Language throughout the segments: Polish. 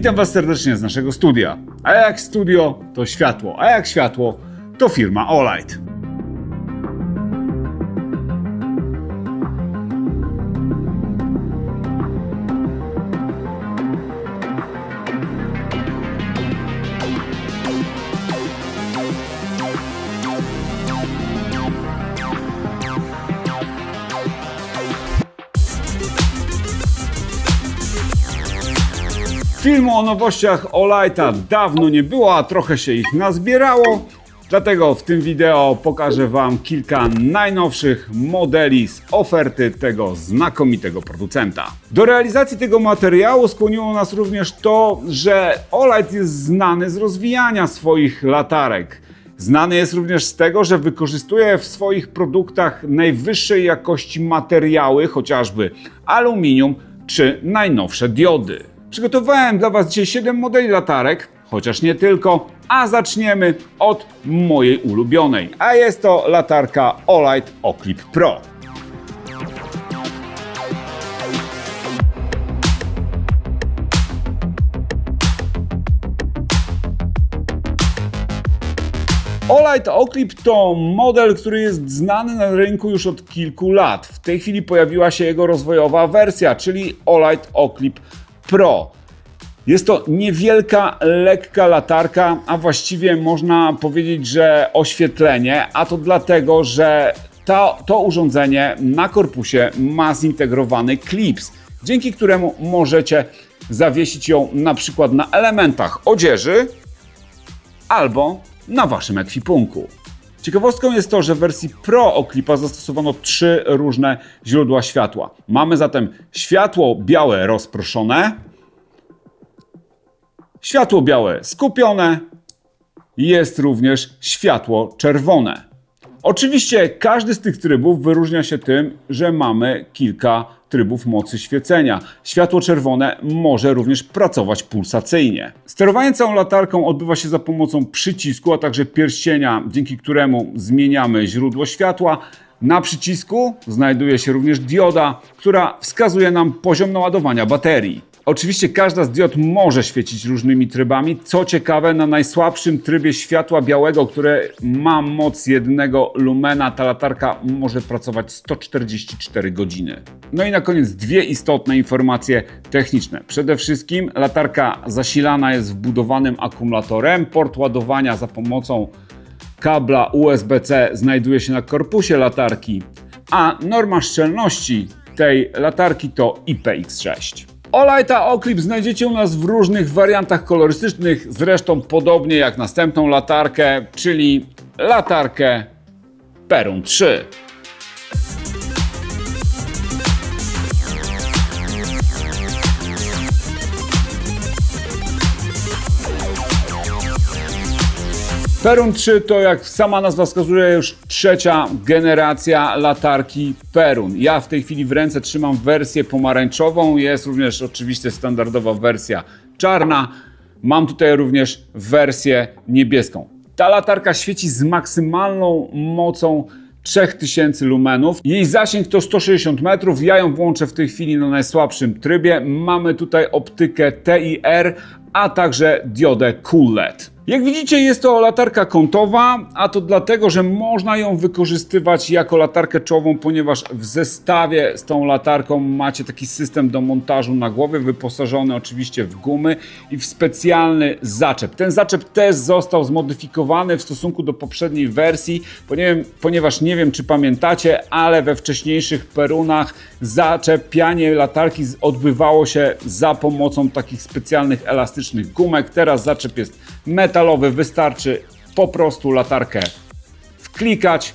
Witam Was serdecznie z naszego studia. A jak studio, to światło, a jak światło, to firma Olight. Filmu o nowościach Olighta dawno nie było, a trochę się ich nazbierało. Dlatego w tym wideo pokażę Wam kilka najnowszych modeli z oferty tego znakomitego producenta. Do realizacji tego materiału skłoniło nas również to, że Olight jest znany z rozwijania swoich latarek. Znany jest również z tego, że wykorzystuje w swoich produktach najwyższej jakości materiały, chociażby aluminium czy najnowsze diody. Przygotowałem dla Was dzisiaj 7 modeli latarek, chociaż nie tylko, a zaczniemy od mojej ulubionej, a jest to latarka Olight Oclip Pro. Olight Oclip to model, który jest znany na rynku już od kilku lat. W tej chwili pojawiła się jego rozwojowa wersja, czyli Olight Oclip Pro. Jest to niewielka, lekka latarka, a właściwie można powiedzieć, że oświetlenie, a to dlatego, że to, to urządzenie na korpusie ma zintegrowany klips, dzięki któremu możecie zawiesić ją na przykład na elementach odzieży albo na waszym ekwipunku. Ciekawostką jest to, że w wersji Pro Oclipa zastosowano trzy różne źródła światła. Mamy zatem światło białe rozproszone, światło białe skupione, jest również światło czerwone. Oczywiście każdy z tych trybów wyróżnia się tym, że mamy kilka trybów mocy świecenia. Światło czerwone może również pracować pulsacyjnie. Sterowanie całą latarką odbywa się za pomocą przycisku, a także pierścienia, dzięki któremu zmieniamy źródło światła. Na przycisku znajduje się również dioda, która wskazuje nam poziom naładowania baterii. Oczywiście każda z diod może świecić różnymi trybami. Co ciekawe, na najsłabszym trybie światła białego, które ma moc jednego lumena, ta latarka może pracować 144 godziny. No i na koniec dwie istotne informacje techniczne. Przede wszystkim latarka zasilana jest wbudowanym akumulatorem. Port ładowania za pomocą kabla USB-C znajduje się na korpusie latarki, a norma szczelności tej latarki to IPX6. Olighta Oclip znajdziecie u nas w różnych wariantach kolorystycznych, zresztą podobnie jak następną latarkę, czyli latarkę Perun 3. Perun 3 to jak sama nazwa wskazuje już trzecia generacja latarki Perun. Ja w tej chwili w ręce trzymam wersję pomarańczową, jest również oczywiście standardowa wersja czarna. Mam tutaj również wersję niebieską. Ta latarka świeci z maksymalną mocą 3000 lumenów. Jej zasięg to 160 metrów. Ja ją włączę w tej chwili na najsłabszym trybie. Mamy tutaj optykę TIR, a także diodę Cool LED. Jak widzicie jest to latarka kątowa, a to dlatego, że można ją wykorzystywać jako latarkę czołową, ponieważ w zestawie z tą latarką macie taki system do montażu na głowie, wyposażony oczywiście w gumy i w specjalny zaczep. Ten zaczep też został zmodyfikowany w stosunku do poprzedniej wersji, ponieważ nie wiem czy pamiętacie, ale we wcześniejszych perunach zaczepianie latarki odbywało się za pomocą takich specjalnych elastycznych gumek. Teraz zaczep jest metalowy, wystarczy po prostu latarkę wklikać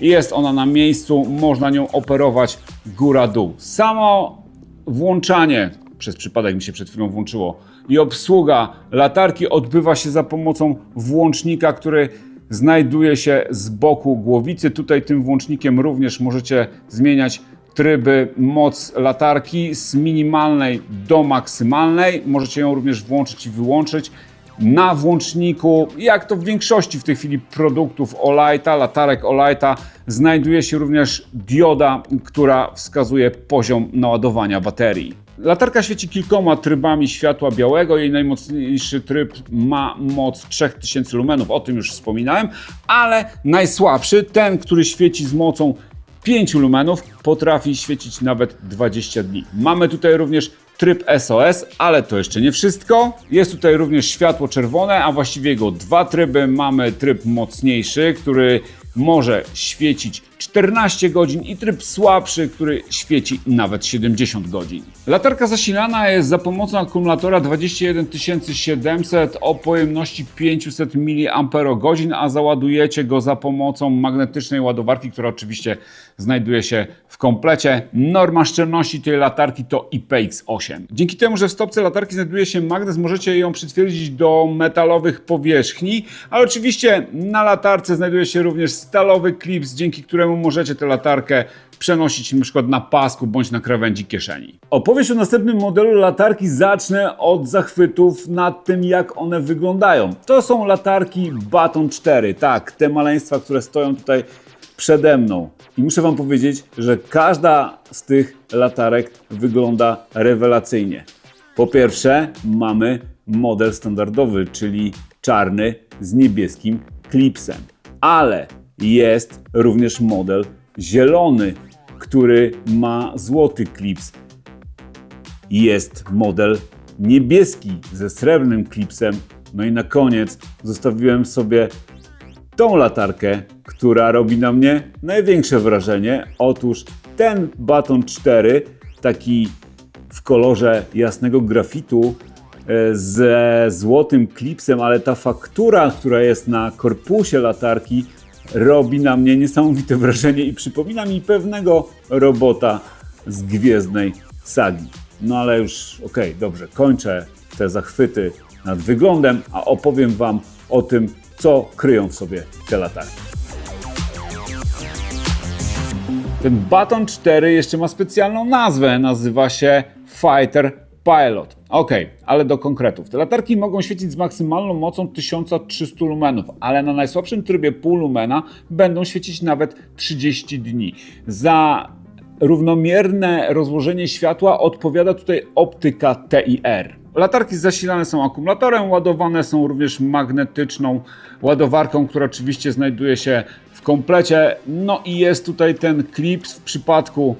jest ona na miejscu, można nią operować góra-dół. Samo włączanie, przez przypadek mi się przed chwilą włączyło, i obsługa latarki odbywa się za pomocą włącznika, który znajduje się z boku głowicy. Tutaj tym włącznikiem również możecie zmieniać tryby moc latarki z minimalnej do maksymalnej. Możecie ją również włączyć i wyłączyć na włączniku, jak to w większości w tej chwili produktów Olighta, latarek Olighta, znajduje się również dioda, która wskazuje poziom naładowania baterii. Latarka świeci kilkoma trybami światła białego. Jej najmocniejszy tryb ma moc 3000 lumenów, o tym już wspominałem, ale najsłabszy, ten, który świeci z mocą 5 lumenów, potrafi świecić nawet 20 dni. Mamy tutaj również tryb SOS, ale to jeszcze nie wszystko. Jest tutaj również światło czerwone, a właściwie jego dwa tryby. Mamy tryb mocniejszy, który może świecić 14 godzin i tryb słabszy, który świeci nawet 70 godzin. Latarka zasilana jest za pomocą akumulatora 21700 o pojemności 500 mAh, a załadujecie go za pomocą magnetycznej ładowarki, która oczywiście znajduje się w komplecie. Norma szczelności tej latarki to IPX8. Dzięki temu, że w stopce latarki znajduje się magnes, możecie ją przytwierdzić do metalowych powierzchni, ale oczywiście na latarce znajduje się również stalowy klips, dzięki któremu możecie tę latarkę przenosić przykład na pasku bądź na krawędzi kieszeni. Opowieść o następnym modelu latarki zacznę od zachwytów nad tym, jak one wyglądają. To są latarki Baton 4, tak, te maleństwa, które stoją tutaj przede mną. I muszę Wam powiedzieć, że każda z tych latarek wygląda rewelacyjnie. Po pierwsze, mamy model standardowy, czyli czarny z niebieskim klipsem. Ale jest również model zielony, który ma złoty klips. Jest model niebieski ze srebrnym klipsem. No i na koniec zostawiłem sobie tą latarkę, która robi na mnie największe wrażenie. Otóż ten Baton 4, taki w kolorze jasnego grafitu e, ze złotym klipsem, ale ta faktura, która jest na korpusie latarki, robi na mnie niesamowite wrażenie i przypomina mi pewnego robota z gwiezdnej sagi. No ale już okej, dobrze, kończę te zachwyty nad wyglądem, a opowiem Wam o tym, co kryją w sobie te latarki. Ten Baton 4 jeszcze ma specjalną nazwę, nazywa się Fighter Pilot. Ok, ale do konkretów. Te latarki mogą świecić z maksymalną mocą 1300 lumenów, ale na najsłabszym trybie pół lumena będą świecić nawet 30 dni. Za równomierne rozłożenie światła odpowiada tutaj optyka TIR. Latarki zasilane są akumulatorem, ładowane są również magnetyczną ładowarką, która oczywiście znajduje się w komplecie. No i jest tutaj ten klips w przypadku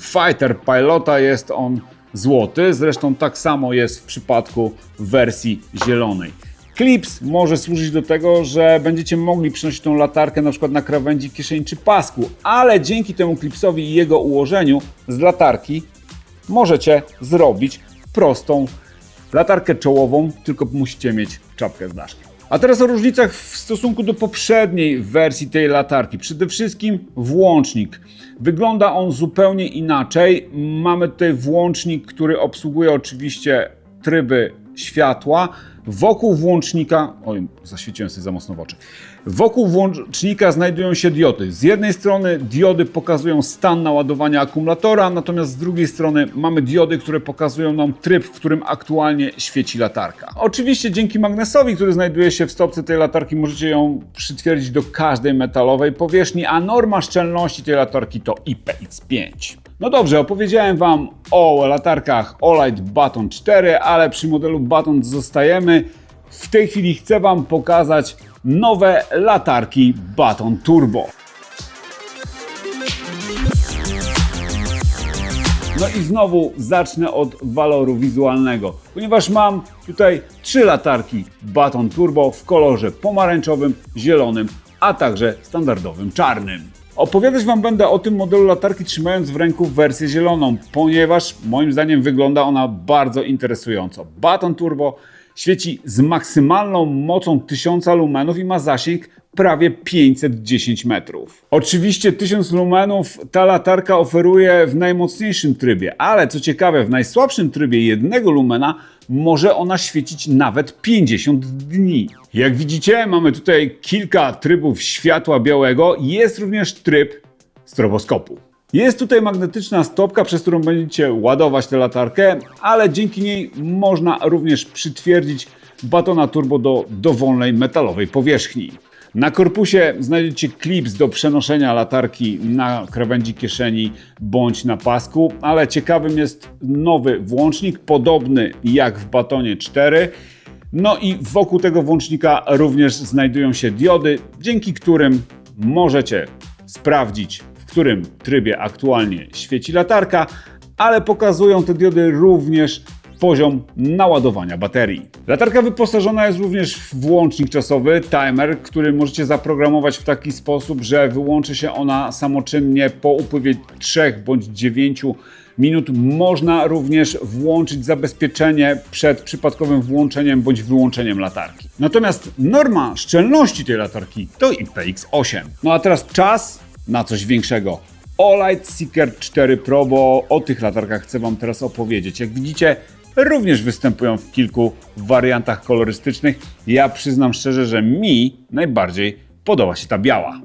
Fighter Pilota jest on złoty, zresztą tak samo jest w przypadku wersji zielonej. Klips może służyć do tego, że będziecie mogli przynosić tą latarkę na przykład na krawędzi kieszeni czy pasku, ale dzięki temu klipsowi i jego ułożeniu z latarki możecie zrobić prostą latarkę czołową, tylko musicie mieć czapkę z daszkiem. A teraz o różnicach w stosunku do poprzedniej wersji tej latarki. Przede wszystkim włącznik. Wygląda on zupełnie inaczej. Mamy tutaj włącznik, który obsługuje oczywiście tryby światła. Wokół włącznika, oj, zaświeciłem sobie za mocno w oczy. Wokół włącznika znajdują się diody. Z jednej strony diody pokazują stan naładowania akumulatora, natomiast z drugiej strony mamy diody, które pokazują nam tryb, w którym aktualnie świeci latarka. Oczywiście dzięki magnesowi, który znajduje się w stopce tej latarki, możecie ją przytwierdzić do każdej metalowej powierzchni, a norma szczelności tej latarki to IPX5. No dobrze, opowiedziałem Wam o latarkach Olight Baton 4, ale przy modelu Baton zostajemy. W tej chwili chcę Wam pokazać nowe latarki Baton Turbo. No i znowu zacznę od waloru wizualnego, ponieważ mam tutaj trzy latarki Baton Turbo w kolorze pomarańczowym, zielonym, a także standardowym czarnym. Opowiadać Wam będę o tym modelu latarki trzymając w ręku wersję zieloną, ponieważ moim zdaniem wygląda ona bardzo interesująco. Baton Turbo świeci z maksymalną mocą 1000 lumenów i ma zasięg prawie 510 metrów. Oczywiście 1000 lumenów ta latarka oferuje w najmocniejszym trybie, ale co ciekawe, w najsłabszym trybie jednego lumena może ona świecić nawet 50 dni. Jak widzicie, mamy tutaj kilka trybów światła białego. Jest również tryb stroboskopu. Jest tutaj magnetyczna stopka, przez którą będziecie ładować tę latarkę, ale dzięki niej można również przytwierdzić batona turbo do dowolnej metalowej powierzchni. Na korpusie znajdziecie klips do przenoszenia latarki na krawędzi kieszeni bądź na pasku, ale ciekawym jest nowy włącznik, podobny jak w Batonie 4. No i wokół tego włącznika również znajdują się diody, dzięki którym możecie sprawdzić, którym trybie aktualnie świeci latarka, ale pokazują te diody również poziom naładowania baterii. Latarka wyposażona jest również w włącznik czasowy, timer, który możecie zaprogramować w taki sposób, że wyłączy się ona samoczynnie po upływie 3 bądź 9 minut. Można również włączyć zabezpieczenie przed przypadkowym włączeniem bądź wyłączeniem latarki. Natomiast norma szczelności tej latarki to IPX8. No a teraz czas na coś większego. Olight Seeker 4 Pro, bo o tych latarkach chcę Wam teraz opowiedzieć. Jak widzicie, również występują w kilku wariantach kolorystycznych. Ja przyznam szczerze, że mi najbardziej podoba się ta biała.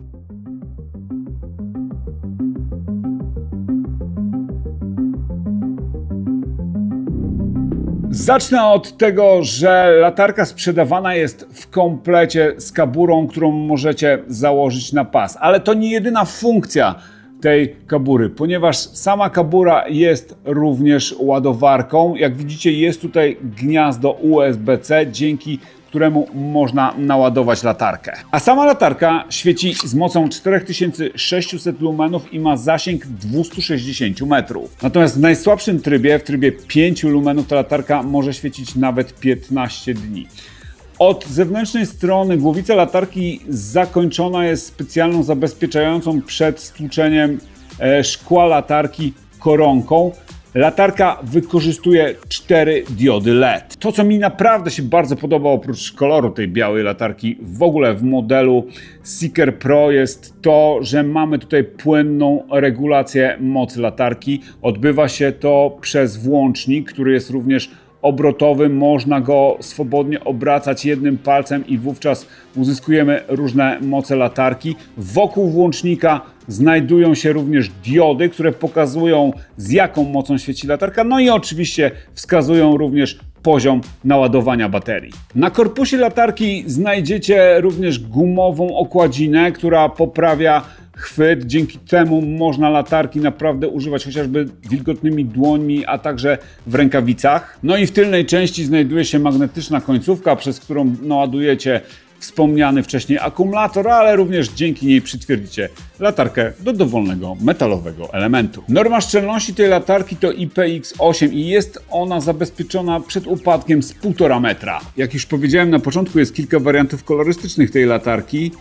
Zacznę od tego, że latarka sprzedawana jest w komplecie z kaburą, którą możecie założyć na pas. Ale to nie jedyna funkcja tej kabury, ponieważ sama kabura jest również ładowarką. Jak widzicie, jest tutaj gniazdo USB-C, dzięki któremu można naładować latarkę. A sama latarka świeci z mocą 4600 lumenów i ma zasięg 260 metrów. Natomiast w najsłabszym trybie, w trybie 5 lumenów, ta latarka może świecić nawet 15 dni. Od zewnętrznej strony głowica latarki zakończona jest specjalną zabezpieczającą przed stłuczeniem e, szkła latarki koronką. Latarka wykorzystuje cztery diody LED. To, co mi naprawdę się bardzo podoba, oprócz koloru tej białej latarki, w ogóle w modelu Seeker Pro, jest to, że mamy tutaj płynną regulację mocy latarki. Odbywa się to przez włącznik, który jest również obrotowy, można go swobodnie obracać jednym palcem i wówczas uzyskujemy różne moce latarki. Wokół włącznika znajdują się również diody, które pokazują z jaką mocą świeci latarka, no i oczywiście wskazują również poziom naładowania baterii. Na korpusie latarki znajdziecie również gumową okładzinę, która poprawia chwyt. Dzięki temu można latarki naprawdę używać chociażby wilgotnymi dłońmi, a także w rękawicach. No i w tylnej części znajduje się magnetyczna końcówka, przez którą naładujecie wspomniany wcześniej akumulator, ale również dzięki niej przytwierdzicie latarkę do dowolnego metalowego elementu. Norma szczelności tej latarki to IPX8 i jest ona zabezpieczona przed upadkiem z 1,5 metra. Jak już powiedziałem na początku, jest kilka wariantów kolorystycznych tej latarki.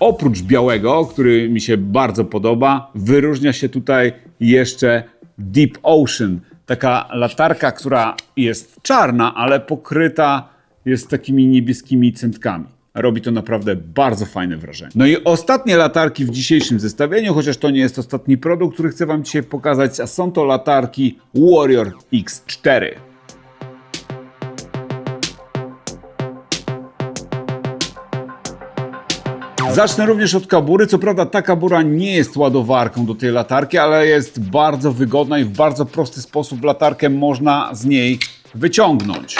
Oprócz białego, który mi się bardzo podoba, wyróżnia się tutaj jeszcze Deep Ocean. Taka latarka, która jest czarna, ale pokryta jest takimi niebieskimi centkami. Robi to naprawdę bardzo fajne wrażenie. No i ostatnie latarki w dzisiejszym zestawieniu, chociaż to nie jest ostatni produkt, który chcę Wam dzisiaj pokazać, a są to latarki Warrior X4. Zacznę również od kabury. Co prawda ta kabura nie jest ładowarką do tej latarki, ale jest bardzo wygodna i w bardzo prosty sposób latarkę można z niej wyciągnąć.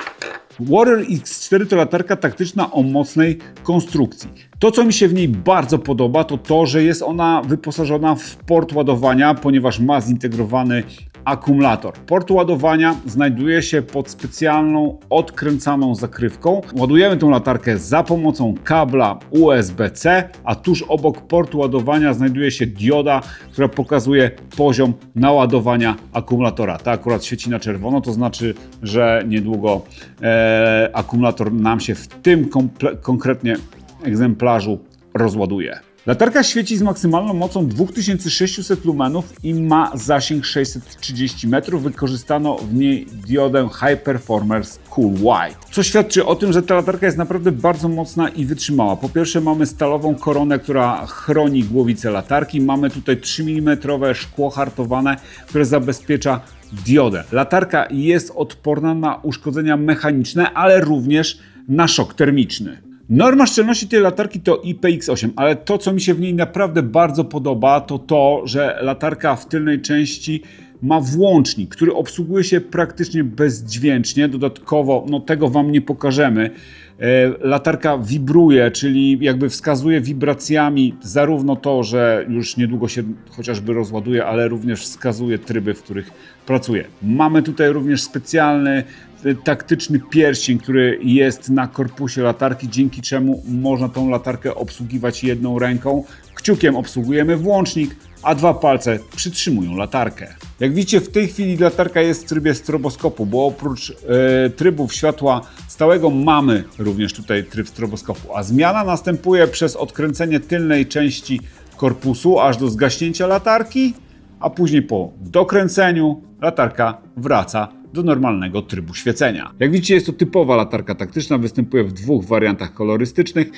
Warrior X4 to latarka taktyczna o mocnej konstrukcji. To, co mi się w niej bardzo podoba, to to, że jest ona wyposażona w port ładowania, ponieważ ma zintegrowany akumulator. Port ładowania znajduje się pod specjalną odkręcaną zakrywką. Ładujemy tą latarkę za pomocą kabla USB-C, a tuż obok portu ładowania znajduje się dioda, która pokazuje poziom naładowania akumulatora. Ta akurat świeci na czerwono, to znaczy, że niedługo e, akumulator nam się w tym konkretnie egzemplarzu rozładuje. Latarka świeci z maksymalną mocą 2600 lumenów i ma zasięg 630 metrów. Wykorzystano w niej diodę High Performance Cool White, co świadczy o tym, że ta latarka jest naprawdę bardzo mocna i wytrzymała. Po pierwsze mamy stalową koronę, która chroni głowicę latarki. Mamy tutaj 3 mm szkło hartowane, które zabezpiecza diodę. Latarka jest odporna na uszkodzenia mechaniczne, ale również na szok termiczny. Norma szczelności tej latarki to IPX8, ale to, co mi się w niej naprawdę bardzo podoba, to to, że latarka w tylnej części ma włącznik, który obsługuje się praktycznie bezdźwięcznie. Dodatkowo, no tego Wam nie pokażemy, E, Latarka wibruje, czyli jakby wskazuje wibracjami zarówno to, że już niedługo się chociażby rozładuje, ale również wskazuje tryby, w których pracuje. Mamy tutaj również specjalny taktyczny pierścień, który jest na korpusie latarki, dzięki czemu można tą latarkę obsługiwać jedną ręką. Kciukiem obsługujemy włącznik, a dwa palce przytrzymują latarkę. Jak widzicie, w tej chwili latarka jest w trybie stroboskopu, bo oprócz e, trybów światła stałego mamy również tutaj tryb stroboskopu, a zmiana następuje przez odkręcenie tylnej części korpusu aż do zgaśnięcia latarki, a później po dokręceniu latarka wraca do normalnego trybu świecenia. Jak widzicie, jest to typowa latarka taktyczna, występuje w dwóch wariantach kolorystycznych: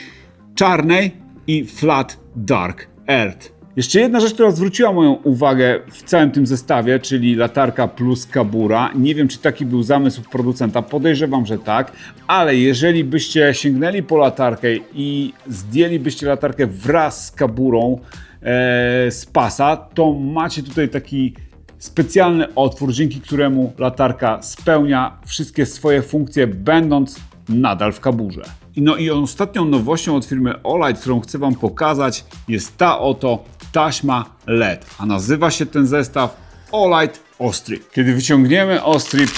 czarnej i flat dark earth. Jeszcze jedna rzecz, która zwróciła moją uwagę w całym tym zestawie, czyli latarka plus kabura. Nie wiem, czy taki był zamysł producenta, podejrzewam, że tak, ale jeżeli byście sięgnęli po latarkę i zdjęlibyście latarkę wraz z kaburą e, z pasa, to macie tutaj taki specjalny otwór, dzięki któremu latarka spełnia wszystkie swoje funkcje, będąc nadal w kaburze. No i ostatnią nowością od firmy Olight, którą chcę Wam pokazać, jest ta oto taśma LED, a nazywa się ten zestaw Olight Ostrip. Kiedy wyciągniemy ostrip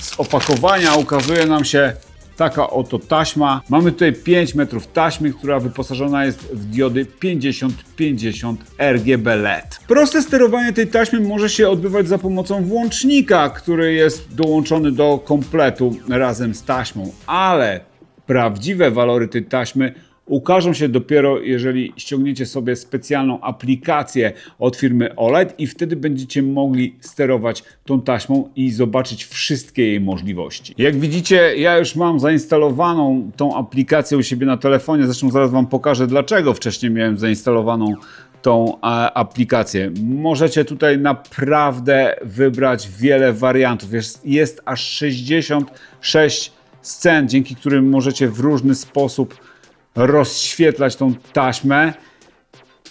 z opakowania, ukazuje nam się taka oto taśma. Mamy tutaj 5 metrów taśmy, która wyposażona jest w diody 50-50 RGB LED. Proste sterowanie tej taśmy może się odbywać za pomocą włącznika, który jest dołączony do kompletu razem z taśmą, ale prawdziwe walory tej taśmy ukażą się dopiero, jeżeli ściągniecie sobie specjalną aplikację od firmy OLED i wtedy będziecie mogli sterować tą taśmą i zobaczyć wszystkie jej możliwości. Jak widzicie, ja już mam zainstalowaną tą aplikację u siebie na telefonie, zresztą zaraz Wam pokażę dlaczego wcześniej miałem zainstalowaną tą aplikację. Możecie tutaj naprawdę wybrać wiele wariantów. Jest, jest aż 66 scen, dzięki którym możecie w różny sposób rozświetlać tą taśmę.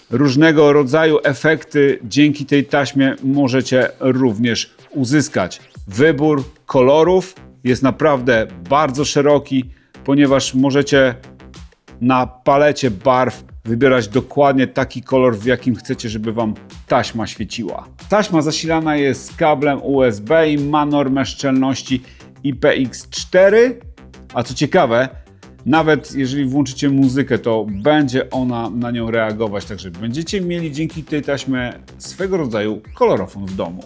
Różnego rodzaju efekty dzięki tej taśmie możecie również uzyskać. Wybór kolorów jest naprawdę bardzo szeroki, ponieważ możecie na palecie barw wybierać dokładnie taki kolor, w jakim chcecie, żeby Wam taśma świeciła. Taśma zasilana jest kablem USB i ma normę szczelności IPX4, a co ciekawe, nawet jeżeli włączycie muzykę, to będzie ona na nią reagować, także będziecie mieli dzięki tej taśmie swego rodzaju kolorofon w domu.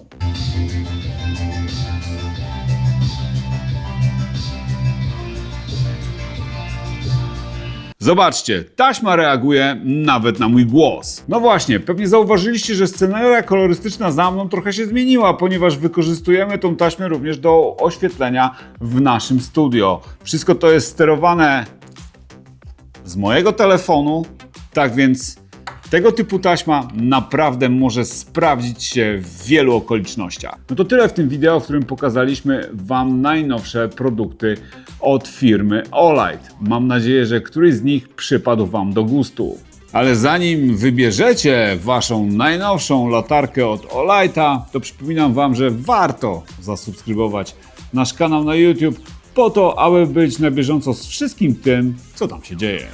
Zobaczcie, taśma reaguje nawet na mój głos. No właśnie, pewnie zauważyliście, że sceneria kolorystyczna za mną trochę się zmieniła, ponieważ wykorzystujemy tą taśmę również do oświetlenia w naszym studio. Wszystko to jest sterowane z mojego telefonu, tak więc tego typu taśma naprawdę może sprawdzić się w wielu okolicznościach. No to tyle w tym wideo, w którym pokazaliśmy Wam najnowsze produkty od firmy Olight. Mam nadzieję, że któryś z nich przypadł Wam do gustu. Ale zanim wybierzecie Waszą najnowszą latarkę od Olighta, to przypominam Wam, że warto zasubskrybować nasz kanał na YouTube po to, aby być na bieżąco z wszystkim tym, co tam się dzieje.